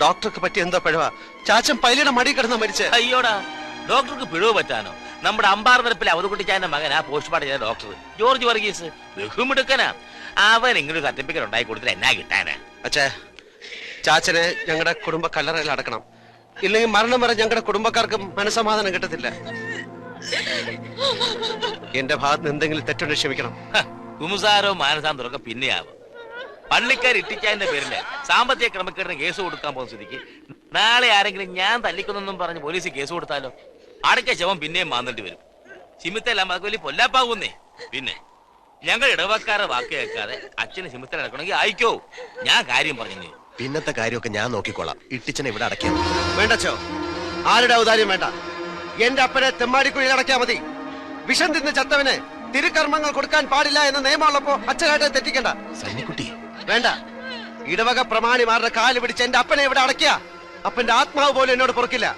ഡോക്ടർക്ക് പറ്റിയ എന്താ പിഴവ. ചാച്ചൻ പൈലിയുടെ മടി കിടന്ന മരിച്ചേ. അയ്യോടാ ഡോക്ടർക്ക് പിഴവ് പറ്റാനോ? നമ്മുടെ അമ്പാർ നിരപ്പിലെ മകൻ ആ പോസ്റ്റ്മോർട്ടം ചെയ്ത ഡോക്ടർ. ജോർജ് വർഗീസ് ബഹുമിടുക്കനാ. അവൻ ഇങ്ങനൊരു സർട്ടിഫിക്കറ്റ് ഉണ്ടായി കൊടുത്തില്ല എന്നാ കിട്ടാനാ? അച്ഛേ ചാച്ചനെ ഞങ്ങളുടെ കുടുംബ കല്ലറയിൽ അടക്കണം. ഇല്ലെങ്കിൽ മരണം വരെ ഞങ്ങളുടെ കുടുംബക്കാർക്ക് മനസമാധാനം കിട്ടത്തില്ല. എന്റെ ഭാഗത്ത് എന്തെങ്കിലും തെറ്റുണ്ടെങ്കിൽ ക്ഷമിക്കണം. കുമുസാരോ മാനസാന്തരമൊക്കെ പിന്നെയാവും. പള്ളിക്കാർ ഇട്ടിച്ചാന്റെ പേരിൽ സാമ്പത്തിക ക്രമക്കേടിന് കേസ് കൊടുക്കാൻ പോകുന്ന സ്ഥിതിക്ക് നാളെ ആരെങ്കിലും ഞാൻ തല്ലിക്കുന്നെന്നും പറഞ്ഞ് പോലീസ് കേസ് കൊടുത്താലോ? അടയ്ക്ക ശവം പിന്നെയും മാന്തേണ്ടി വരും. ചിമിത്തല്ല നമുക്ക് വലിയ പൊല്ലാപ്പാകുന്നേ. പിന്നെ ഞങ്ങൾ ഇടവക്കാരെ വാക്ക് കേൾക്കാതെ അച്ഛന് ചിമിത്തൽ നടക്കണമെങ്കിൽ അയക്കോ? ഞാൻ കാര്യം പറഞ്ഞു പിന്നത്തെ കാര്യമൊക്കെ ഞാൻ നോക്കിക്കോളാം. ഇട്ടിച്ചനെ ഇവിടെ അടയ്ക്കാം വേണ്ടച്ചോ ആരുടെ ഔദാര്യം വേണ്ട. എന്റെ അപ്പനെ തെമ്മാടിക്കുഴി അടയ്ക്കാ മതി. വിഷം തിന്ന് ചത്തവന് തിരുക്കർമ്മങ്ങൾ കൊടുക്കാൻ പാടില്ല എന്ന നിയമമുള്ളപ്പോ അച്ഛനായിട്ട് തെറ്റിക്കണ്ട. വേണ്ട. ഇടവക പ്രമാണിമാരുടെ കാൽ പിടിച്ച് എന്റെ അപ്പനെ ഇവിടെ അടക്കിയ അപ്പന്റെ ആത്മാവ് പോലും എന്നോട് പൊറുക്കില്ല.